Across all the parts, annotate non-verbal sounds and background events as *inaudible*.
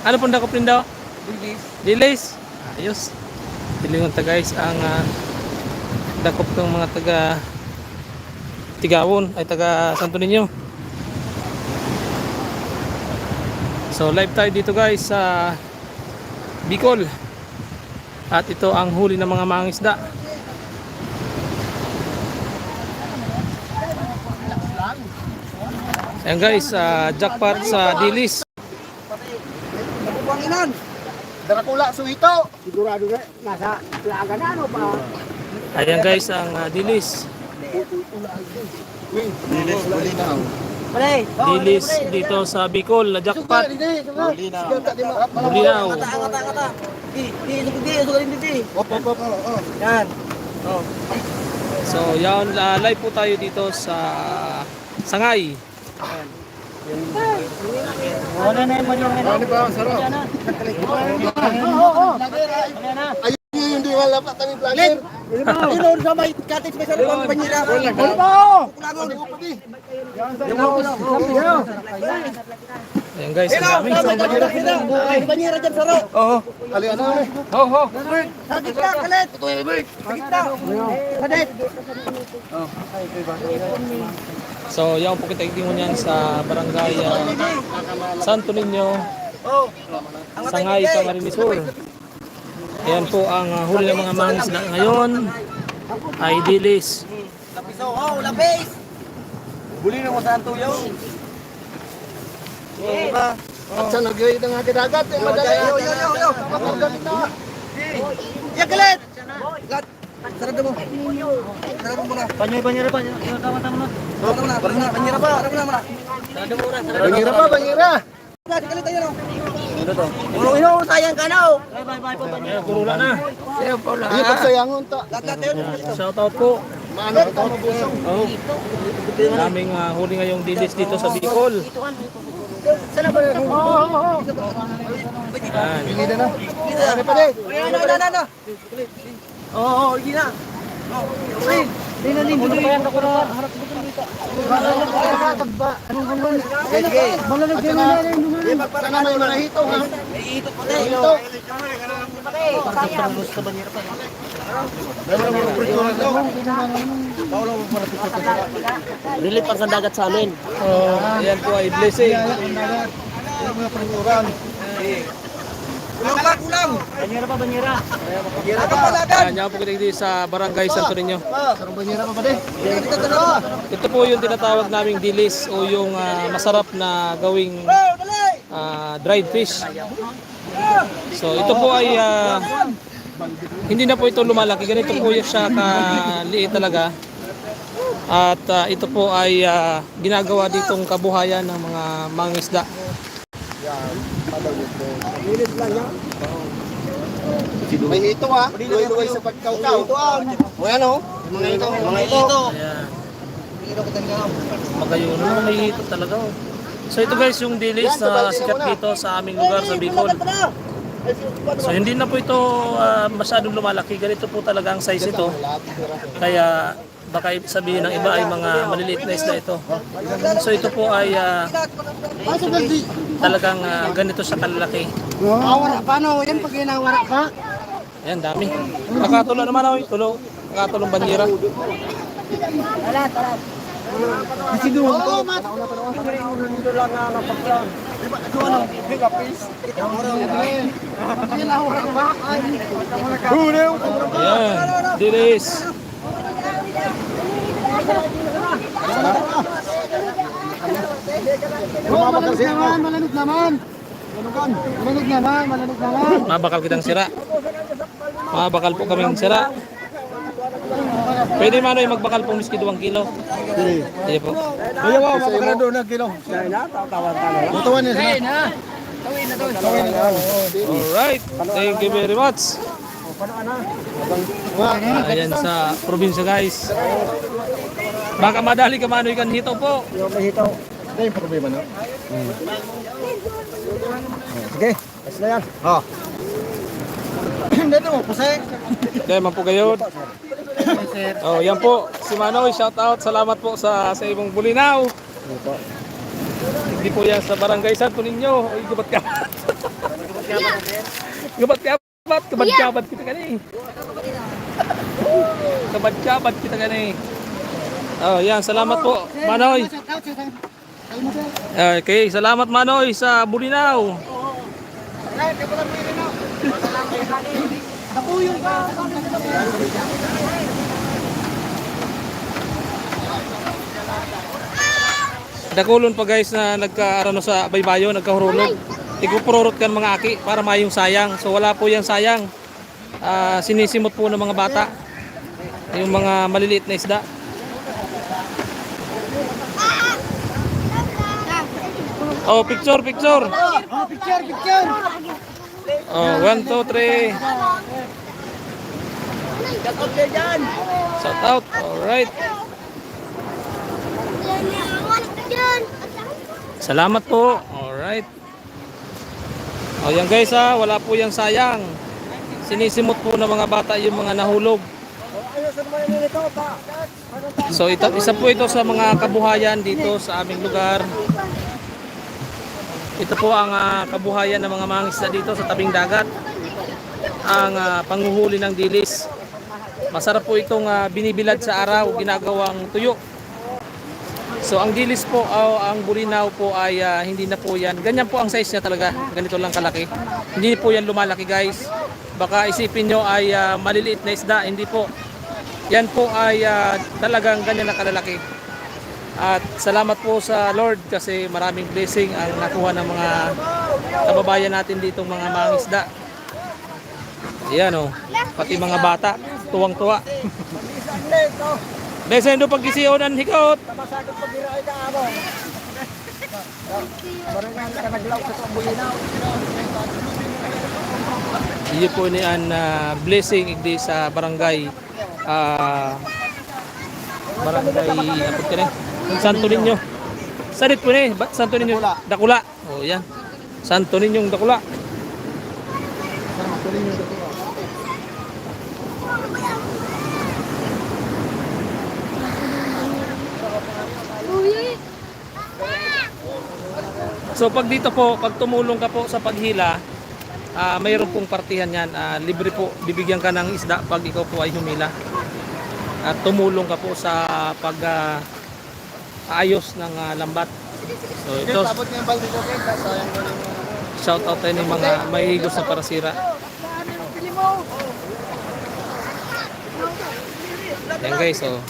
Ano pong dakop rin daw? Bilis. Delays. Ayos. Pilingon ta guys ang ah, dakop ng mga taga Tigawon ay taga Santo Niño. So live tayo dito guys sa Bicol. At ito ang huli ng mga mangisda. Ayan guys, ah, jackpot sa Dilis. Nabubuanginan. Darakula, suhito. Sigurado na, nasa plaga na ano ba? Ayan guys ang ah, Dilis. Bilis, bulinaw. Pare, Dilis dito sa Bicol na jackpot. Bulinaw. Bulinaw. Kata, kata, kata. Di, di, di, di, di, di. Op, op, op, op. Yan. Oh. So yan, ah, live po tayo dito sa Sangay. Wala na yung mga Ano ba, sarap? Oo, oo. Ayun yung hindi wala pa kami vlogger. Inon sa may cottage may sarap ang panyira. Wala pa. Kulangon. Ayan guys, ang dami. May panyira dyan saro. Oo. Ali ano? Ho, ho. Sakit ka, kalit. Sakit ka. Kalit. So yan po kita mo niyan sa barangay ah, Santo Niño, Oh. Sangay, Camarines Sur. Ayan po ang ah, huli ng mga mangisda ngayon ay Dilis. Lapis oh, lapis. Buli na mo sa Oh, ba? At sa nagay ng ating dagat, eh, madali. Yo, yo, yo, yo. Magalit na. Ya, galit. Gat. Sarap mo. Sarap mo na. Panyoy, panyoy, panyoy. Tama, tama na. Sarap mo na. Banyera pa. Sarap mo na. Banyera pa, banyera. Galit tayo to? Ulo ino, sayang ka na. Bye, bye, bye, bye. Ayan, kurula na. Iyo pagsayangon ta. Lagat tayo. Shout out po. Maano ka mabusong. Oh. Daming ah, huli ngayong Dilis dito sa Bicol. Ayan. Hindi na na. Ano pa din? Ano, ano, ano. Oo, oo, hindi na. Okay. Hindi na, hindi na. Harap ko dito. Anong bulon? Sige. Malalag din na rin. May manahito ha. May hito pa tayo. Hito. Dili pa sa dagat sa amin. Oh, ayan po ay blessing. Kulang ba, kulang? Banyera pa, banyera. Gira pa yan po kita dito sa barangay Santo Niño. Sarong banyera pa pa dalawa. Ito po yung tinatawag naming dilis o yung ah, masarap na gawing ah, dried fish. So ito po ay ah, hindi na po ito lumalaki. Ganito po yung siya kaliit talaga. At ah, ito po ay ah, ginagawa ditong kabuhayan ng mga mangisda. Minit lang yan. May hito ha. Luway-luway sa pagkaukaw. Hito ah. O yan o. Mga hito. Mga hito. Ayan. Hito ko talaga. Magayon na may hito talaga. oh. So ito guys yung dilis na sikat dito sa aming lugar sa Bicol. So hindi na po ito ah, masyadong lumalaki. Ganito po talaga ang size ito. Kaya baka sabihin ng iba ay mga maliliit na isda ito. So ito po ay ah, talagang ah, ganito sa kalalaki. Awara paano? Yan pag inawara pa. Ayan, dami. Nakatulo naman ako, tulo. Nakatulong bandira. Kasi doon. Oo, mat. Dito lang na napagyan. Ito ano? Big apis. Yan awara pa. Huli. Ayan, dilis. Oh, malamig naman, malamig naman. Malamig naman, malamig naman. Mabakal kitang sira. Mabakal po kaming sira. Pwede man ay magbakal po miski 2 kilo. Sige po. Kuya mo, mapakala doon ng kilo. Tutuan niya sila. Alright, thank you very much. Ayan sa probinsya guys. Baka madali ka manoy kan hito po. Yung may hitaw. Ito yung problema, no? Sige, ayos na yan. Oh. Dito mo, pusay. Kaya man po kayo. Oh, yan po. Si Manoy, shout out. Salamat po sa sa ibong bulinaw. Hindi po yan sa barangay Santo Niño. Ay, gubat ka. Kabat-kabat, kabat-kabat kita ka ni. Kabat-kabat kita ka ni. Oh, yan, salamat po, Manoy. Okay, salamat Manoy sa Bulinaw. Dakulon pa guys na nagkaarano sa baybayo, nagkahurulog. Igupururot kan mga aki para mayong sayang. So wala po yan sayang. Ah, sinisimot po ng mga bata. Yung mga maliliit na isda. Oh, picture, picture. Oh, picture, picture. Oh, one, two, three. Shout dyan. Shout out. Alright. Salamat po. Alright. O yan guys ha, wala po yung sayang. Sinisimot po ng mga bata yung mga nahulog. So ito, isa po ito sa mga kabuhayan dito sa aming lugar. Ito po ang ah, kabuhayan ng mga mangisda dito sa tabing dagat. Ang ah, panguhuli ng dilis. Masarap po itong ah, binibilad sa araw, ginagawang tuyo. So ang dilis po, o ang bulinaw po ay ah, hindi na po yan. Ganyan po ang size niya talaga. Ganito lang kalaki. Hindi po yan lumalaki guys. Baka isipin nyo ay ah, maliliit na isda. Hindi po. Yan po ay ah, talagang ganyan na kalalaki. At salamat po sa Lord kasi maraming blessing ang nakuha ng mga kababayan natin dito mga mangisda. Ayan o, pati mga bata, tuwang-tuwa. *laughs* Isang lento. Besen do pagkisiyonan hikot. Masadong pag-iray ka amo. Nga ka naglaw sa bulinaw. Iyo po ni an ah, blessing igdi sa barangay ah barangay apa kini? Santo Niño. Sadit po ni, ba- Santo Niño Dakula. Oh, yan. Santo Niño Dakula. So pag dito po, pag tumulong ka po sa paghila, ah mayroon pong partihan yan. Ah, libre po, bibigyan ka ng isda pag ikaw po ay humila. At tumulong ka po sa pag ah, ayos ng ah, lambat. So ito, shout out tayo ng mga mahihigos na parasira. Yan guys, oh.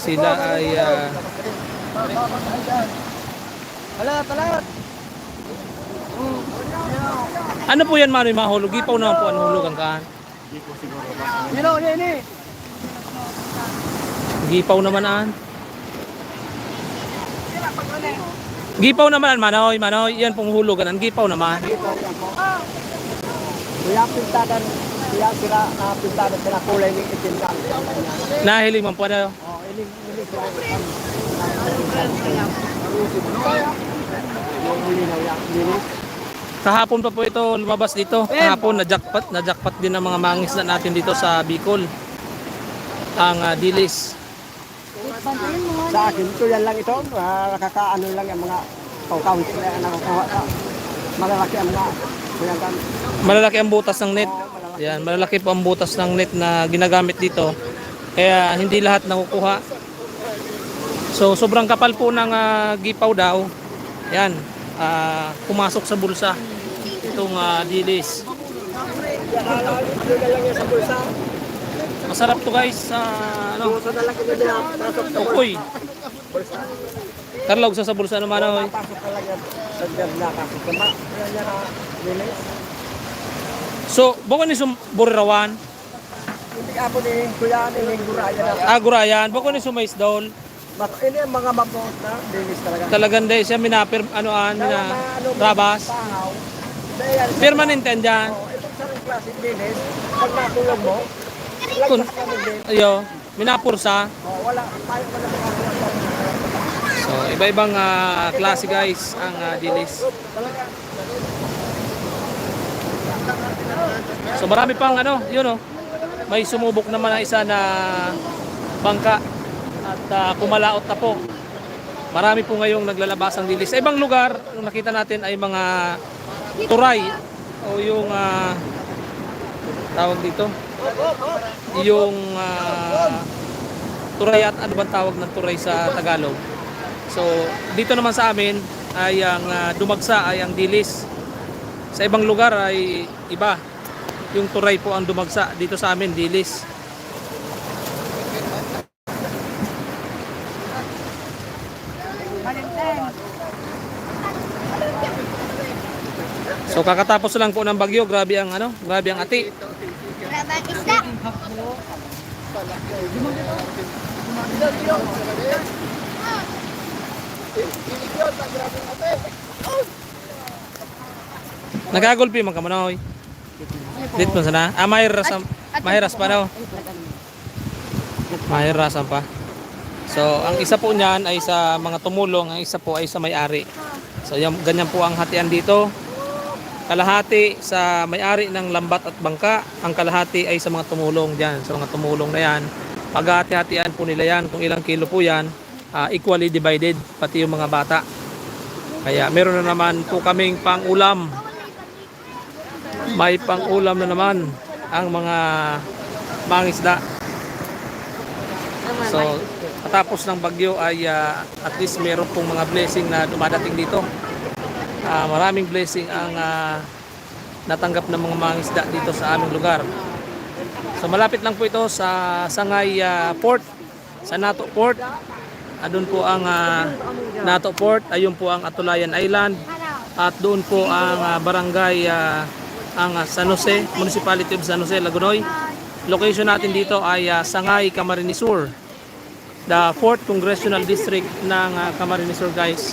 Sila ay ah, Alat, alat. ano po yan Manoy mahulog? Ipaw naman po ang hulugan ka. Yan o, yan eh. Gipaw naman an. Gipaw naman an Manoy, Manoy. Yan pong hulugan an. Gipaw naman. Kuya pintadan, kuya sila uh, pintadan sila kulay ng itim lang. Nahiling man po na. Oh, iling iling na linis. Kahapon pa po ito lumabas dito. Kahapon na jackpot, na jackpot din ng mga mangisda natin dito sa Bicol. Ang ah, dilis. Sa akin, ito yan lang ito. Uh, nakakaano lang yung mga pangkawis na yan nakukuha ka. Malalaki ang mga. Malalaki ang butas ng net. Yan, malalaki po ang butas ng net na ginagamit dito. Kaya hindi lahat nakukuha. So sobrang kapal po ng ah, gipaw daw. Yan, ah, pumasok sa bulsa itong ah, dilis. Yan lang sa bulsa. Masarap to guys sa ano, ukoy. Karlog sa sa bulsa naman na linis. So, bako ni sum burirawan, Hindi ka po ni kuya ni yung guraya na. agurayan, bako ni sumais. Mat ini mga mabot na linis talaga. Talagang day siya minapir ano an mina rabas. Dahil Permanent yan dyan. Itong sarang klase linis, pag natulog mo, Kun, ayo, minapursa. Oh, wala, tayo wala So, iba-ibang ah, klase guys ang ah, dilis. So, marami pang ano, yun oh. May sumubok naman na isa na bangka at ah, kumalaot na po. Marami po ngayong naglalabas ang dilis. Sa ibang lugar, nung nakita natin ay mga turay o yung ah, tawag dito? Yung ah, turay at ano ba tawag ng turay sa Tagalog? So dito naman sa amin ay ang ah, dumagsa ay ang dilis. Sa ibang lugar ay iba. Yung turay po ang dumagsa. Dito sa amin dilis So kakatapos lang po ng bagyo, grabe ang ano, grabe ang ati. Rabang isda. Nagagulpi man ka manoy. Dito man sana. Ah, mahiras ang mahiras pa daw. Mahirasan pa. So, ang isa po niyan ay sa mga tumulong, ang isa po ay sa may-ari. So, yan, ganyan po ang hatian dito. Kalahati sa may-ari ng lambat at bangka, ang kalahati ay sa mga tumulong diyan, sa mga tumulong na yan. Paghati-hatian po nila yan, kung ilang kilo po yan, ah, equally divided, pati yung mga bata. Kaya meron na naman po kaming pang-ulam. May pang-ulam na naman ang mga mangisda. So, katapos ng bagyo ay ah, at least meron pong mga blessing na dumadating dito. Ah, maraming blessing ang ah, natanggap ng mga mangisda dito sa aming lugar. So malapit lang po ito sa Sangay ah, Port, sa Nato Port. Ah, doon po ang ah, Nato Port, ayun po ang Atulayan Island at doon po ang ah, barangay ah, ang San Jose, Municipality of San Jose, Lagunoy. Location natin dito ay ah, Sangay, Camarines Sur. The 4th Congressional District ng ah, Camarines Sur, guys.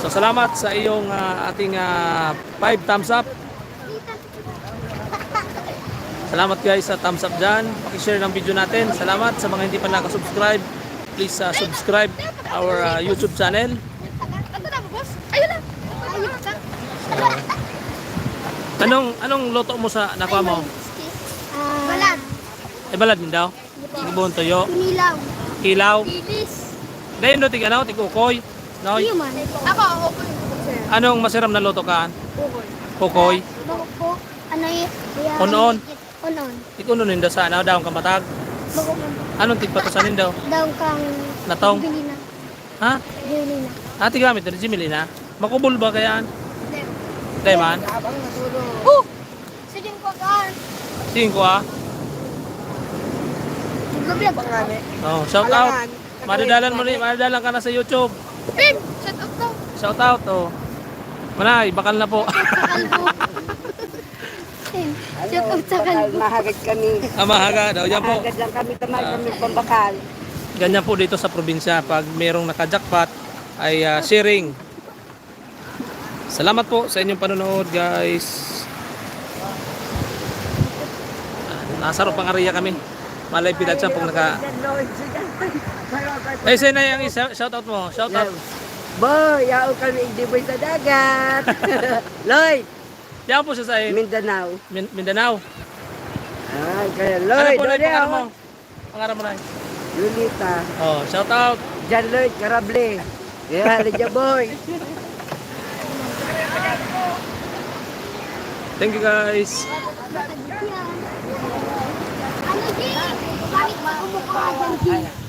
So salamat sa iyong ah, ating 5 thumbs up. Salamat guys sa thumbs up dyan. Pakishare ng video natin. Salamat sa mga hindi pa nakasubscribe. Please ah, subscribe our ah, YouTube channel. Anong anong luto mo sa nakuha mo? Balat. Ay balad din daw. Ibon toyo. Kunilaw. Kilaw. Bilis. Dahil no tig ano, tig ukoy. Noy. Human. Ako, okay. Sir. Anong masiram na luto ka? Okay. Ukoy. Bako po. Ano yun? Unon. Unon. Ikuno nindo sa ano daw ka matag. Bako po. Anong tigpatusanin daw? Daw kang Natong. bili na. Ha? Bili na. Ati gamit ni Jimmy na. Makubul ba kayaan? Hindi. Dahil man. Oh! Sige ko kan. Tingin ko ah. Gabi ba? Oh, shout out. Madadalan mo ni, madadalan ka na sa YouTube. Pim! Shut up daw. Shout out oh. Manay, bakal na po. Kalbo. Pim. Shut up sa kalbo. Mahagad kami. Amahaga daw yan po. Mahagad lang kami tamay kami pambakal. Ganyan po dito sa probinsya pag merong naka-jackpot ay ah, sharing. Salamat po sa inyong panonood, guys. Ah, Nasa ro pangariya kami. Malay pidat siya pag naka Eh, sino na yung isa- shout out mo? Shout out. Boy, yaw kami hindi boy sa dagat. *laughs* Lloyd, Diyan po siya sa Mindanao. Min- Mindanao. Ah, kaya Ano Lloyd, po na yung pangalan mo? ako. Pangalan mo na. Yulita. Oh, shout out. Jan Lloyd, Karable. Yeah, Lydia *laughs* boy. Thank you guys. Ano, G? Bakit ba kumukha dyan, G?